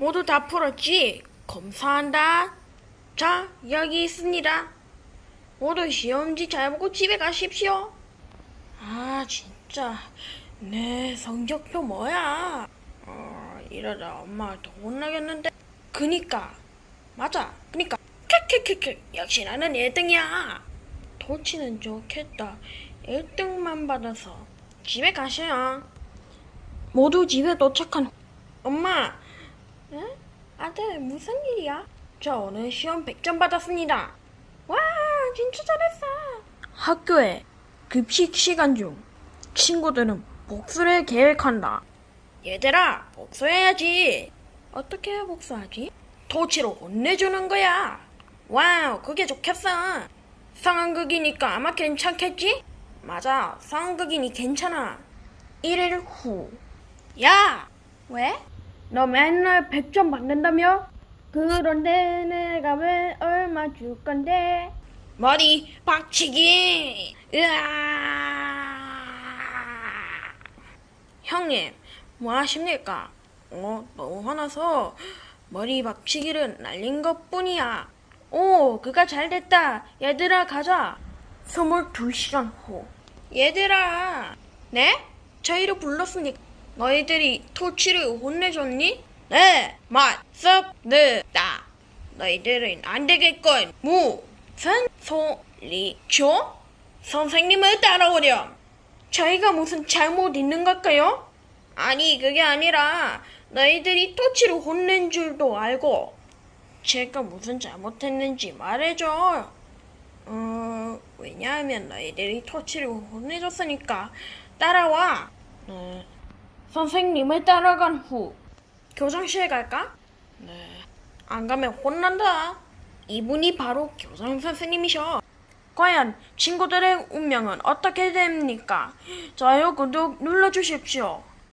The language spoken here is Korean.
모두 다 풀었지? 검사한다. 자, 여기 있습니다. 모두 시험지 잘 보고 집에 가십시오. 아, 진짜. 내 성적표 뭐야? 어, 이러다 엄마한테 혼나겠는데. 그니까. 맞아. 그니까. 크크크크. 역시 나는 1등이야. 도치는 좋겠다. 1등만 받아서 집에 가셔요. 모두 집에 도착한 후- 엄마. 응? 아들 무슨 일이야? 저 오늘 시험 100점 받았습니다. 와 진짜 잘했어. 학교에 급식 시간 중 친구들은 복수를 계획한다. 얘들아 복수해야지. 어떻게 복수하지? 토치로 혼내주는 거야. 와우 그게 좋겠어. 상황극이니까 아마 괜찮겠지? 맞아 상황극이니 괜찮아. 1일 후. 야! 왜? 너 맨날 100점 받는다며? 그런데 내가 왜 얼마 줄 건데? 머리 박치기! 으아! 형님, 뭐 하십니까? 어, 너무 화나서 머리 박치기를 날린 것 뿐이야. 오, 그가 잘 됐다. 얘들아, 가자. 22시간 후. 얘들아! 네? 저희를 불렀으니까 너희들이 토치를 혼내줬니? 네, 맞습니다. 너희들은 안 되겠군. 무슨 소리죠? 선생님을 따라오렴. 저희가 무슨 잘못 있는 걸까요? 아니, 그게 아니라 너희들이 토치를 혼낸 줄도 알고 제가 무슨 잘못했는지 말해줘. 어, 왜냐하면 너희들이 토치를 혼내줬으니까 따라와. 네. 선생님을 따라간 후 교장실에 갈까? 네. 안 가면 혼난다. 이분이 바로 교장 선생님이셔. 과연 친구들의 운명은 어떻게 됩니까? 좋아요, 구독 눌러주십시오.